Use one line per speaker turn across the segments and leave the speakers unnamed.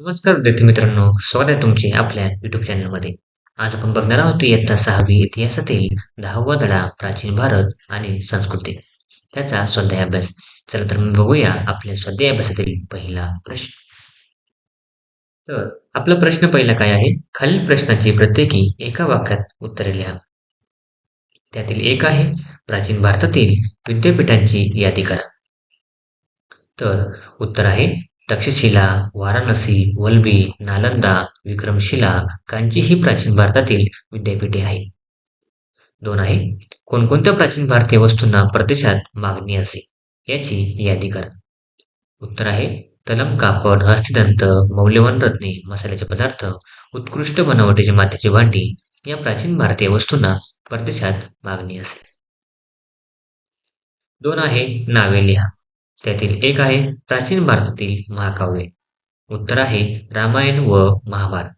नमस्कार विद्यार्थी मित्रांनो स्वागत आहे तुमचे आपल्या युट्यूब चॅनलमध्ये आज आपण बघणार आहोत इयत्ता सहावी इतिहासातील दहावा धडा प्राचीन भारत आणि संस्कृती. त्याचा स्वाध्याय अभ्यास. चला तर मग बघूया आपल्या स्वाध्याय अभ्यासातील पहिला प्रश्न. तर आपला प्रश्न पहिला काय आहे? खालील प्रश्नाची प्रत्येकी एका वाक्यात उत्तरे लिहा. त्यातील एक आहे प्राचीन भारतातील विद्यापीठांची यादी करा. तर उत्तर आहे तक्षशिला वाराणसी वल्बी नालंदा विक्रमशिला कांची ही प्राचीन भारतातील विद्यापीठे आहे दोन आहे. कोणकोणत्या प्राचीन भारतीय वस्तूंना प्रदेशात मागणी असे? याची यादी करा. उत्तर आहे. तलम कापड हस्तिदंत मौल्यवान रत्ने मसाल्याचे पदार्थ उत्कृष्ट बनावटीची मातीची भांडी या प्राचीन भारतीय वस्तूंना परदेशात मागणी असे. दोन आहे. नावे लिहा. त्यातील एक आहे प्राचीन भारतातील महाकाव्य. उत्तर आहे रामायण व महाभारत.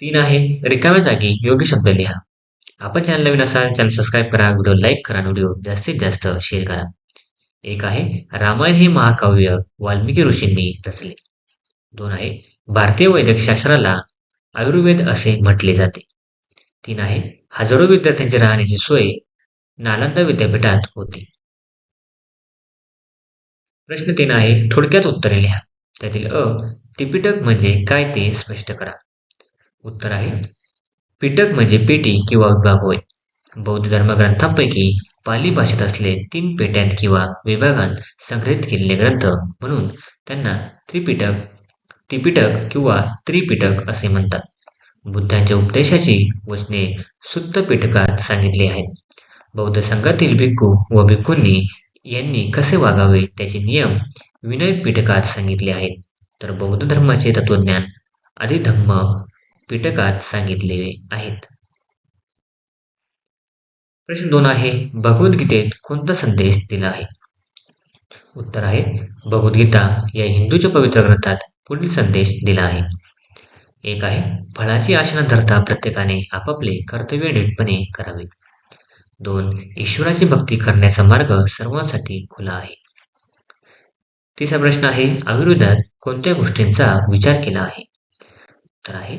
तीन आहे रिकाम्या जागी योग्य शब्द लिहा. आपण चॅनल नवीन असाल चॅनल सबस्क्राईब करा व्हिडिओ लाईक करा व्हिडिओ जास्तीत जास्त शेअर करा. एक आहे रामायण हे महाकाव्य वाल्मिकी ऋषींनी रचले. दोन आहे भारतीय वैद्यक शास्त्राला आयुर्वेद असे म्हटले जाते. तीन आहे हजारो विद्यार्थ्यांची राहण्याची सोय नालंदा विद्यापीठात होती. प्रश्न तीन आहे थोडक्यात उत्तरे लिहा. त्यातील अ त्रिपिटक म्हणजे काय ते स्पष्ट करा. उत्तर आहे पिटक म्हणजे पेटी किंवा विभाग होय. बौद्ध धर्मग्रंथांपैकी पाली भाषेत असले तीन पेट्यांत किंवा विभागांत संग्रहित केलेले ग्रंथ म्हणून त्यांना त्रिपिटक त्रिपिटक किंवा त्रिपिटक असे म्हणतात. बुद्धांच्या उपदेशाची वचने सुत्त पिटकात सांगितली आहेत. बौद्ध संघातील भिक्खू व भिक्खूंनी यांनी कसे वागावे त्याचे नियम विनय पिटकात सांगितले आहेत. तर बौद्ध धर्माचे तत्वज्ञान अधिधम्म पिटकात सांगितलेले आहेत. प्रश्न दोन आहे भगवद्गीतेत कोणता संदेश दिला आहे? उत्तर आहे भगवद्गीता या हिंदूच्या पवित्र ग्रंथात पुढील संदेश दिला आहे. एक आहे फळाची आशा न धरता प्रत्येकाने आपापले कर्तव्य नीटपणे करावे. दोन ईश्वराची भक्ती करण्याचा मार्ग सर्वांसाठी खुला आहे. तिसरा प्रश्न आहे आयुर्वेदात कोणत्या गोष्टींचा विचार केला आहे? तर आहे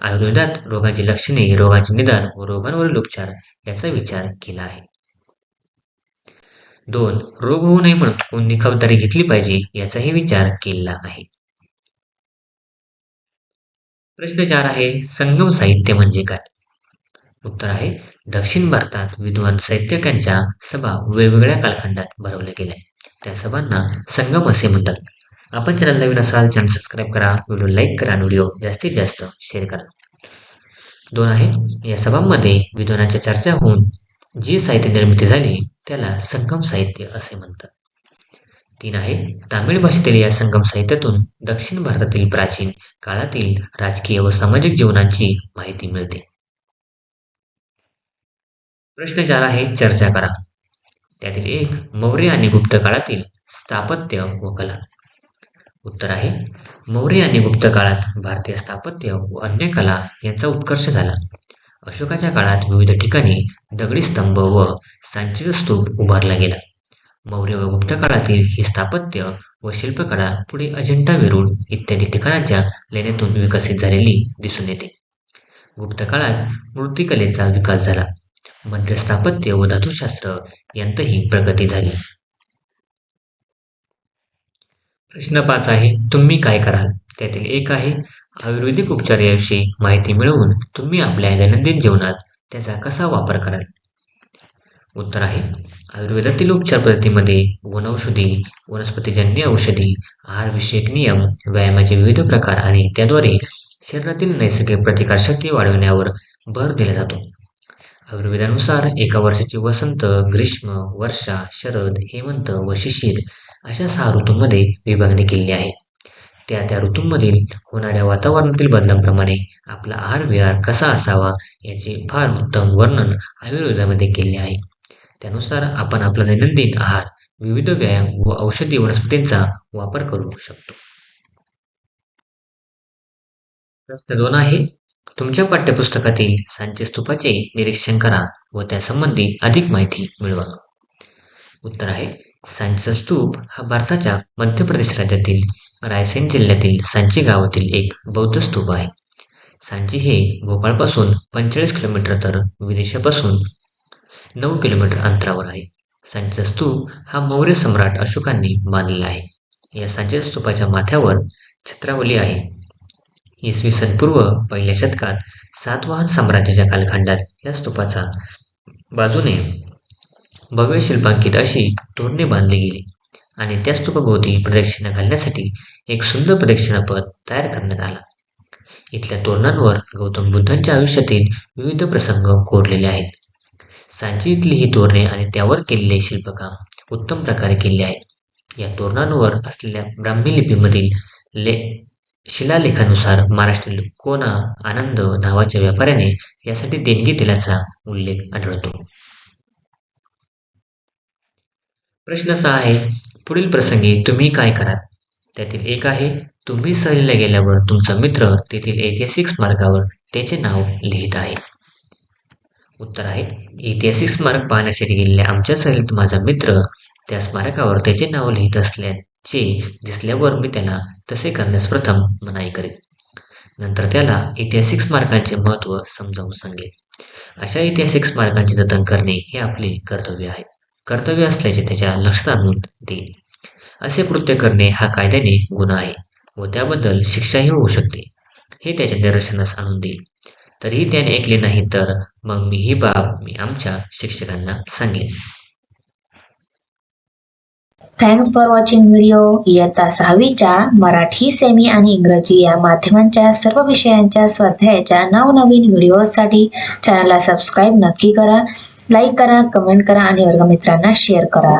आयुर्वेदात रोगाची लक्षणे रोगाचे निदान व रोगांवरील उपचार याचा विचार केला आहे. दोन रोग होऊ नये म्हणून कोणती खबरदारी घेतली पाहिजे याचाही विचार केलेला आहे. प्रश्न चार आहे संगम साहित्य म्हणजे काय? उत्तर आहे दक्षिण भारतात विद्वान साहित्यकांच्या सभा वेगवेगळ्या कालखंडात भरवल्या गेल्या. त्या सभांना संगम असे म्हणतात. आपण चॅनल नवीन असाल चॅनल सबस्क्राईब करा व्हिडिओ लाईक करा आणि व्हिडिओ जास्तीत जास्त शेअर करा. दोन आहे या सभांमध्ये विद्वानांच्या चर्चा होऊन जी साहित्य निर्मिती झाली त्याला संगम साहित्य असे म्हणतात. तीन आहे तामिळ भाषेतील या संगम साहित्यातून दक्षिण भारतातील प्राचीन काळातील राजकीय व सामाजिक जीवनाची माहिती मिळते. प्रश्न चार आहे चर्चा करा. त्यातील एक मौर्य आणि गुप्त काळातील स्थापत्य व कला उत्तर आहे मौर्य आणि गुप्त काळात भारतीय स्थापत्य व अन्य कला यांचा उत्कर्ष झाला. अशोकाच्या काळात विविध ठिकाणी दगडी स्तंभ व सांचीचा स्तूप उभारला गेला. मौर्य व गुप्त काळातील ही स्थापत्य व शिल्पकला पुढे अजिंठा वेरूळ इत्यादी ठिकाणांच्या लेण्यातून विकसित झालेली दिसून येते. गुप्त काळात मूर्तिकलेचा विकास झाला. मध्य स्थापत्य व धातुशास्त्र यांतही प्रगती झाली. प्रश्न पाच आहे तुम्ही काय कराल? त्यातील एक आहे आयुर्वेदिक उपचार याविषयी माहिती मिळवून तुम्ही आपल्या दैनंदिन जीवनात त्याचा कसा वापर कराल? उत्तर आहे आयुर्वेदातील उपचार पद्धतीमध्ये वनौषधी वनस्पतीजन्य औषधी आहारविषयक नियम व्यायामाचे विविध प्रकार आणि त्याद्वारे शरीरातील नैसर्गिक प्रतिकारशक्ती वाढविण्यावर भर दिला जातो. आयुर्वेदानुसार एका वर्षाची वसंत ग्रीष्म वर्षा शरद हेमंत व शिशिर अशा सहा ऋतूंमध्ये विभागणी केलेली आहे. त्या त्या ऋतूंमधील होणाऱ्या वातावरणातील बदलांप्रमाणे आपला आहार विहार कसा असावा याचे फार उत्तम वर्णन आयुर्वेदामध्ये केले आहे. त्यानुसार आपण आपला दैनंदिन आहार विविध व्यायाम व औषधी वनस्पतींचा वापर करू शकतो. प्रश्न दोन आहे तुमच्या पाठ्यपुस्तकातील सांचे स्तूपाचे निरीक्षण करा व त्यासंबंधी अधिक माहिती मिळवा. उत्तर आहे सांचा स्तूप हा भारताच्या मध्य प्रदेश राज्यातील रायसेन जिल्ह्यातील सांची गावातील एक बौद्ध स्तूप आहे. सांची हे भोपाळपासून पंचेचाळीस किलोमीटर तर विदेशापासून नऊ किलोमीटर अंतरावर आहे. सांचा स्तूप हा मौर्य सम्राट अशोकांनी बांधलेला आहे. या सांचे स्तूपाच्या माथ्यावर छत्रावली आहे. इसवी सन पूर्व पहिल्या शतकात सातवाहन साम्राज्याच्या कालखंडात या स्तूपाचा बाजूने भव्य शिल्पांकित अशी तोरणे बांधली गेली आणि त्या स्तूपाभोवती प्रदक्षिणा घालण्यासाठी एक सुंदर प्रदक्षिणापथ तयार करण्यात आला. इथल्या तोरणांवर गौतम बुद्धांच्या आयुष्यातील विविध प्रसंग कोरलेले आहेत. सांची इथली ही तोरणे आणि त्यावर केलेले शिल्पकाम उत्तम प्रकारे केले आहे. या तोरणांवर असलेल्या ब्राह्मी लिपीमधील ले शिलालेखानुसार महाराष्ट्रीय कोना आनंद नावाच्या व्यापाऱ्याने यासाठी देणगी दिल्याचा उल्लेख आढळतो. प्रश्न सहा आहे पुढील प्रसंगी तुम्ही काय कराल? त्यातील एक आहे तुम्ही सहलीला गेल्यावर तुमचा मित्र तेथील ऐतिहासिक स्मारकावर त्याचे नाव लिहित आहे. उत्तर आहे ऐतिहासिक स्मारक पाहण्यासाठी गेलेल्या आमच्या सहलीत माझा मित्र त्या स्मारकावर त्याचे नाव लिहित चे दिसल्यावर मी त्याला तसे करण्यास प्रथम मनाई करेन. नंतर त्याला ऐतिहासिक स्मारकांचे महत्त्व समजावून सांगेल अशा ऐतिहासिक स्मारकांचे जतन करणे हे आपले कर्तव्य आहे. कर्तव्य असल्याचे त्याच्या लक्षात आणून देईल. असे कृत्य करणे हा कायद्याने गुन्हा आहे व त्याबद्दल शिक्षाही होऊ शकते. हे त्याच्या निदर्शनास आणून देईल. तरीही त्याने ऐकले नाही तर मग मी ही बाब मी आमच्या शिक्षकांना सांगेन.
थँक्स फॉर वॉचिंग व्हिडिओ इयत्ता सहावीच्या मराठी सेमी आणि इंग्रजी या माध्यमांच्या सर्व विषयांच्या स्वाध्यायाच्या नवनवीन व्हिडिओसाठी चॅनलला सबस्क्राईब नक्की करा. लाईक करा कमेंट करा आणि वर्गमित्रांना शेअर करा.